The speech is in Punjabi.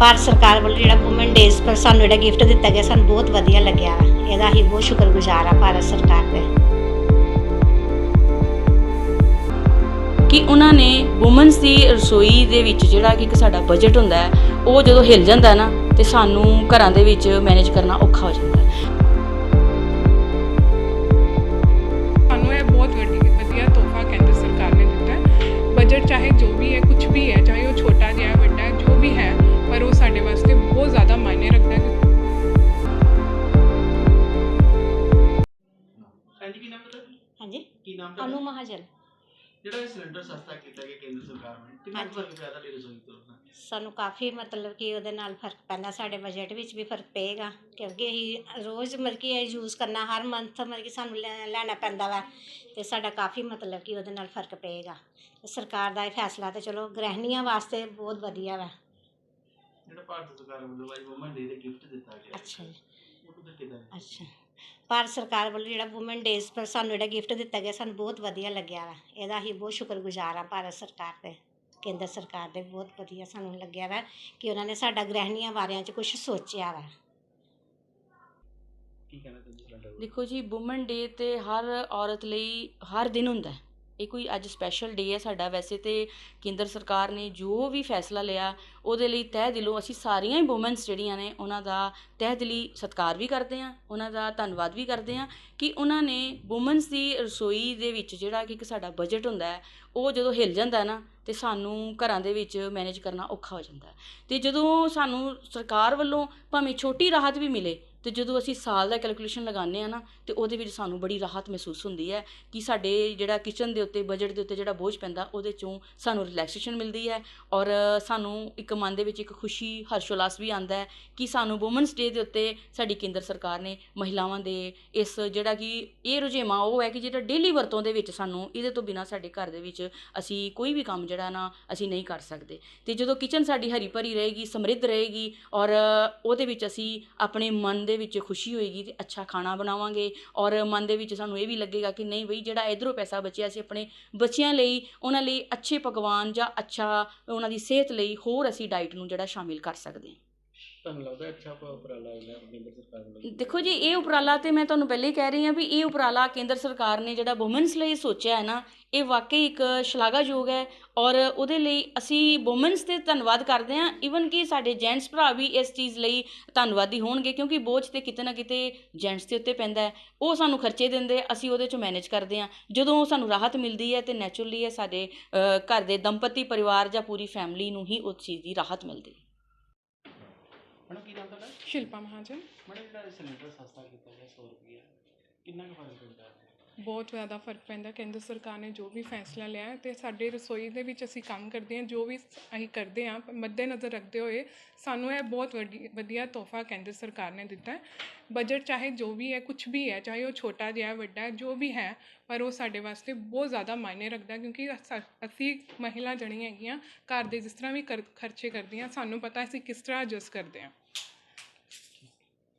ਭਾਰਤ ਸਰਕਾਰ ਵੱਲੋਂ ਜਿਹੜਾ ਵੂਮਨ ਡੇਜ਼ ਪਰ ਸਾਨੂੰ ਜਿਹੜਾ ਗਿਫਟ ਦਿੱਤਾ ਗਿਆ ਸਾਨੂੰ ਬਹੁਤ ਵਧੀਆ ਲੱਗਿਆ। ਇਹਦਾ ਅਸੀਂ ਬਹੁਤ ਸ਼ੁਕਰਗੁਜ਼ਾਰ ਆ ਭਾਰਤ ਸਰਕਾਰ ਦੇ। ਕਿ ਉਹਨਾਂ ਨੇ ਔਮਨਸ ਦੀ ਰਸੋਈ ਦੇ ਵਿੱਚ ਜਿਹੜਾ ਕਿ ਇੱਕ ਸਾਡਾ ਬਜਟ ਹੁੰਦਾ ਹੈ ਉਹ ਜਦੋਂ ਹਿੱਲ ਜਾਂਦਾ ਹੈ ਨਾ ਤੇ ਸਾਨੂੰ ਘਰਾਂ ਦੇ ਵਿੱਚ ਮੈਨੇਜ ਕਰਨਾ ਔਖਾ ਹੋ ਜਾਂਦਾ ਹੈ। ਸਾਨੂੰ ਇਹ ਬਹੁਤ ਵੱਡੀ ਵਧੀਆ ਤੋਹਫਾ ਕੇਂਦਰ ਸਰਕਾਰ ਨੇ ਦਿੱਤਾ ਹੈ। ਬਜਟ ਚਾਹੇ ਜੋ ਹੈ ਵੀ ਹੈ ਹਾਂਜੀ ਕੀ ਨਾਮ ਹੈ ਤੁਹਾਡਾ? ਹਾਂਜੀ। ਕੀ ਨਾਮ ਅਨੂ ਤੁਹਾਡਾ? ਮਹਾਜਨ। ਜਿਹੜਾ ਇਹ ਸਿਲੰਡਰ ਸਸਤਾ ਕੀਤਾ ਗਿਆ ਕੇਂਦਰ ਸਰਕਾਰ ਨੇ ਕਿੰਨਾ ਕੁ ਫ਼ਰਕ ਪਿਆ ਤੁਹਾਡੀ ਰਸੋਈ ਤੋਂ? ਸਾਨੂੰ ਕਾਫੀ ਮਤਲਬ ਕਿ ਉਹਦੇ ਨਾਲ ਫ਼ਰਕ ਪੈਂਦਾ ਸਾਡੇ ਬਜਟ ਵਿੱਚ ਵੀ ਫ਼ਰਕ ਪਏਗਾ ਕਿਉਂਕਿ ਅਸੀਂ ਰੋਜ਼ ਮਤਲਬ ਕਿ ਇਹ ਯੂਜ਼ ਕਰਨਾ ਹਰ ਮੰਥ ਮਤਲਬ ਕਿ ਸਾਨੂੰ ਲੈ- ਲੈਣਾ ਪੈਂਦਾ ਵਾ ਤੇ ਸਾਡਾ ਕਾਫੀ ਮਤਲਬ ਕਿ ਉਹਦੇ ਨਾਲ ਫ਼ਰਕ ਪਏਗਾ। ਤੇ ਸਰਕਾਰ ਦਾ ਇਹ ਫੈਸਲਾ ਤੇ ਚਲੋ ਗ੍ਰਹਿਣੀਆਂ ਵਾਸਤੇ ਬਹੁਤ ਵਧੀਆ ਵਾ। ਜਿਹੜਾ ਭਾਰਤ ਸਰਕਾਰ ਵੱਲੋਂ ਅੱਜ ਵੂਮਨ ਡੇ ਦੇ ਗਿਫਟ ਦਿੱਤਾ ਗਿਆ ਅੱਛਾ ਜੀ। ਉਹ ਕਿਦਾਂ ਅੱਛਾ। ਭਾਰਤ ਸਰਕਾਰ ਵੱਲੋਂ ਜਿਹੜਾ ਵੂਮਨ ਡੇਜ਼ ਪਰ ਸਾਨੂੰ ਜਿਹੜਾ ਗਿਫਟ ਦਿੱਤਾ ਗਿਆ ਸਾਨੂੰ ਬਹੁਤ ਵਧੀਆ ਲੱਗਿਆ ਵਾ। ਇਹਦਾ ਅਸੀਂ ਬਹੁਤ ਸ਼ੁਕਰਗੁਜ਼ਾਰ ਆ ਭਾਰਤ ਸਰਕਾਰ ਦੇ ਕੇਂਦਰ ਸਰਕਾਰ ਦੇ ਬਹੁਤ ਵਧੀਆ ਸਾਨੂੰ ਲੱਗਿਆ ਵਾ ਕਿ ਉਹਨਾਂ ਨੇ ਸਾਡਾ ਗ੍ਰਹਿਣੀਆਂ ਬਾਰਿਆਂ 'ਚ ਕੁਝ ਸੋਚਿਆ ਵਾ। ਕੀ ਕਹਿਣਾ ਚਾਹੁੰਦੇ ਸਿਲੰਡਰ ਬਾਰੇ? ਦੇਖੋ ਜੀ ਔਮਨ ਡੇ ਤੇ ਹਰ ਔਰਤ ਲਈ ਹਰ ਦਿਨ ਹੁੰਦਾ ਹੈ। ਇਹ ਕੋਈ ਅੱਜ ਸਪੈਸ਼ਲ ਡੇ ਹੈ ਸਾਡਾ। ਵੈਸੇ ਤੇ ਕੇਂਦਰ ਸਰਕਾਰ ਨੇ ਜੋ ਵੀ ਫੈਸਲਾ ਲਿਆ, ਉਹਦੇ ਲਈ ਤਹਿ ਦਿਲੋਂ ਅਸੀਂ ਸਾਰੀਆਂ ਹੀ ਔਮਨਸ ਜਿਹੜੀਆਂ ਨੇ, ਉਹਨਾਂ ਦਾ ਤਹਿ ਦਿਲੀ ਸਤਿਕਾਰ ਵੀ ਕਰਦੇ ਹਾਂ, ਉਹਨਾਂ ਦਾ ਧੰਨਵਾਦ ਵੀ ਕਰਦੇ ਹਾਂ ਕਿ ਉਹਨਾਂ ਨੇ ਔਮਨਸ ਦੀ ਰਸੋਈ ਦੇ ਵਿੱਚ ਜਿਹੜਾ ਕਿ ਇੱਕ ਸਾਡਾ ਬਜਟ ਹੁੰਦਾ ਹੈ, ਉਹ ਜਦੋਂ ਹਿੱਲ ਜਾਂਦਾ ਨਾ ਅਤੇ ਸਾਨੂੰ ਘਰਾਂ ਦੇ ਵਿੱਚ ਮੈਨੇਜ ਕਰਨਾ ਔਖਾ ਹੋ ਜਾਂਦਾ ਅਤੇ ਜਦੋਂ ਸਾਨੂੰ ਸਰਕਾਰ ਵੱਲੋਂ ਭਾਵੇਂ ਛੋਟੀ ਰਾਹਤ ਵੀ ਮਿਲੇ ਅਤੇ ਜਦੋਂ ਅਸੀਂ ਸਾਲ ਦਾ ਕੈਲਕੂਲੇਸ਼ਨ ਲਗਾਉਂਦੇ ਆ ਨਾ, ਤੇ ਉਹਦੇ ਵਿੱਚ ਸਾਨੂੰ ਬੜੀ ਰਾਹਤ ਮਹਿਸੂਸ ਹੁੰਦੀ ਹੈ ਕਿ ਸਾਡੇ ਜਿਹੜਾ ਕਿਚਨ ਦੇ ਉੱਤੇ ਬਜਟ ਦੇ ਉੱਤੇ ਜਿਹੜਾ ਬੋਝ ਪੈਂਦਾ, ਉਹਦੇ ਚੋਂ ਸਾਨੂੰ ਰਿਲੈਕਸੇਸ਼ਨ ਮਿਲਦੀ ਹੈ ਔਰ ਸਾਨੂੰ ਇੱਕ ਮਨ ਦੇ ਵਿੱਚ ਇੱਕ ਖੁਸ਼ੀ, ਹਰਸ਼ੋਲਾਸ ਵੀ ਆਂਦਾ ਹੈ ਕਿ ਸਾਨੂੰ ਵੂਮਨਸ ਡੇ ਦੇ ਉੱਤੇ ਸਾਡੀ ਕੇਂਦਰ ਸਰਕਾਰ ਨੇ ਮਹਿਲਾਵਾਂ ਦੇ ਇਸ ਜਿਹੜਾ ਕਿ ਇਹ ਰੁਝੇਵਾਂ ਉਹ ਹੈ ਕਿ ਜਿਹੜਾ ਡੇਲੀ ਵਰਤੋਂ ਦੇ ਵਿੱਚ ਸਾਨੂੰ ਇਹਦੇ ਤੋਂ ਬਿਨਾ ਸਾਡੇ ਘਰ ਦੇ ਵਿੱਚ ਅਸੀਂ ਕੋਈ ਵੀ ਕੰਮ ਜਿਹੜਾ ਨਾ ਅਸੀਂ ਨਹੀਂ ਕਰ ਸਕਦੇ। ਤੇ ਜਦੋਂ ਕਿਚਨ ਸਾਡੀ ਹਰੀ ਭਰੀ ਰਹੇਗੀ, ਸਮਰਿੱਧ ਰਹੇਗੀ ਔਰ ਉਹਦੇ ਵਿੱਚ ਅਸੀਂ ਆਪਣੇ ਮਨ ਦੇ ਵਿੱਚ ਖੁਸ਼ੀ ਹੋਏਗੀ ਤੇ ਅੱਛਾ ਖਾਣਾ ਬਣਾਵਾਂਗੇ ਔਰ ਮਨ ਦੇ ਵਿੱਚ ਸਾਨੂੰ ਇਹ ਵੀ ਲੱਗੇਗਾ ਕਿ ਨਹੀਂ ਬਈ ਜਿਹੜਾ ਇਧਰੋਂ ਪੈਸਾ ਬਚਿਆ ਅਸੀਂ ਆਪਣੇ ਬੱਚਿਆਂ ਲਈ, ਉਹਨਾਂ ਲਈ ਅੱਛੇ ਪਕਵਾਨ ਜਾਂ ਅੱਛਾ ਉਹਨਾਂ ਦੀ ਸਿਹਤ ਲਈ ਹੋਰ ਅਸੀਂ ਡਾਈਟ ਨੂੰ ਜਿਹੜਾ ਸ਼ਾਮਿਲ ਕਰ ਸਕਦੇ ਹਾਂ। ਤੁਹਾਨੂੰ ਲੱਗਦਾ ਅੱਛਾ ਪ- ਉਪਰਾਲਾ ਹੈ ਕੇਂਦਰ ਸਰਕਾਰ ਵੱਲੋਂ ਦੇਖੋ ਜੀ ਇਹ ਉਪਰਾਲਾ ਤੇ ਮੈਂ ਤੁਹਾਨੂੰ ਪਹਿਲੇ ਹੀ ਕਹਿ ਰਹੀ ਹਾਂ ਵੀ ਇਹ ਉਪਰਾਲਾ ਕੇਂਦਰ ਸਰਕਾਰ ਨੇ ਜਿਹੜਾ ਔਮਨਸ ਲਈ ਸੋਚਿਆ ਹੈ ਨਾ ਇਹ ਵਾਕਈ ਇੱਕ ਸ਼ਲਾਘਾਯੋਗ ਹੈ ਔਰ ਉਹਦੇ ਲਈ ਅਸੀਂ ਔਮਨਸ ਤੇ ਧੰਨਵਾਦ ਕਰਦੇ ਹਾਂ। ਈਵਨ ਕਿ ਸਾਡੇ ਜੈਂਟਸ ਭਰਾ ਵੀ ਇਸ ਚੀਜ਼ ਲਈ ਧੰਨਵਾਦੀ ਹੋਣਗੇ ਕਿਉਂਕਿ ਬੋਝ ਤੇ ਕਿਤੇ ਨਾ ਕਿਤੇ ਜੈਂਟਸ ਦੇ ਉੱਤੇ ਪੈਂਦਾ ਹੈ। ਉਹ ਸਾਨੂੰ ਖਰਚੇ ਦਿੰਦੇ ਅਸੀਂ ਉਹਦੇ ਚੋਂ ਮੈਨੇਜ ਕਰਦੇ ਹਾਂ। ਜਦੋਂ ਸਾਨੂੰ ਰਾਹਤ ਮਿਲਦੀ ਹੈ ਤੇ ਨੈਚੁਰਲੀ ਇਹ ਸਾਡੇ ਅ, ਘਰ ਦੇ ਦੰਪਤੀ ਪਰਿਵਾਰ ਜਾਂ ਪੂਰੀ ਫੈਮਿਲੀ ਨੂੰ ਹੀ ਉਸ ਚੀਜ਼ ਦੀ ਰਾਹਤ ਮਿਲਦੀ ਹੈ। ਮੈਡਮ ਕੀ ਨਾਮ ਤੁਹਾਡਾ? ਸ਼ਿਲਪਾ ਮਹਾਜਨ। ਮੈਡਮ ਜਿਹੜਾ ਇਹ ਸਿਲੰਡਰ ਸਸਤਾ ਕੀਤਾ ਗਿਆ 100 ਰੁਪਏ ਕਿੰਨਾ ਕੁ ਫ਼ਰਕ ਪੈਂਦਾ? ਹੈ ਬਹੁਤ ਜ਼ਿਆਦਾ ਫ਼ਰਕ ਪੈਂਦਾ, ਕੇਂਦਰ ਸਰਕਾਰ ਨੇ ਜੋ ਵੀ ਫੈਸਲਾ ਲਿਆ ਹੈ ਤੇ ਸਾਡੇ ਰਸੋਈ ਦੇ ਵਿੱਚ ਅਸੀਂ ਕੰਮ ਕਰਦੇ ਹਾਂ, ਜੋ ਵੀ ਅਸੀਂ ਕਰਦੇ ਹਾਂ, ਮੱਦੇਨਜ਼ਰ ਰੱਖਦੇ ਹੋਏ ਸਾਨੂੰ ਇਹ ਬਹੁਤ ਵੱਡੀ, ਵਧੀਆ ਤੋਹਫਾ ਕੇਂਦਰ ਸਰਕਾਰ ਨੇ ਦਿੱਤਾ ਹੈ। ਬਜਟ ਚਾਹੇ ਜੋ ਵੀ ਹੈ ਕੁਝ ਵੀ ਹੈ, ਚਾਹੇ ਉਹ ਛੋਟਾ ਜਿਹਾ, ਵੱਡਾ, ਜੋ ਵੀ ਹੈ, ਪਰ ਉਹ ਸਾਡੇ ਵਾਸਤੇ ਬਹੁਤ ਜ਼ਿਆਦਾ ਮਾਇਨੇ ਰੱਖਦਾ ਕਿਉਂਕਿ ਅਸੀਂ ਮਹਿਲਾ ਜਣੀਆਂ ਹੈਗੀਆਂ, ਘਰ ਦੇ ਜਿਸ ਤਰ੍ਹਾਂ ਵੀ ਕਰ- ਖਰਚੇ ਕਰਦੀਆਂ ਸਾਨੂੰ ਪਤਾ ਅਸੀਂ ਕਿਸ ਤਰ੍ਹਾਂ ਐਡਜਸਟ ਕਰਦੇ ਹਾਂ।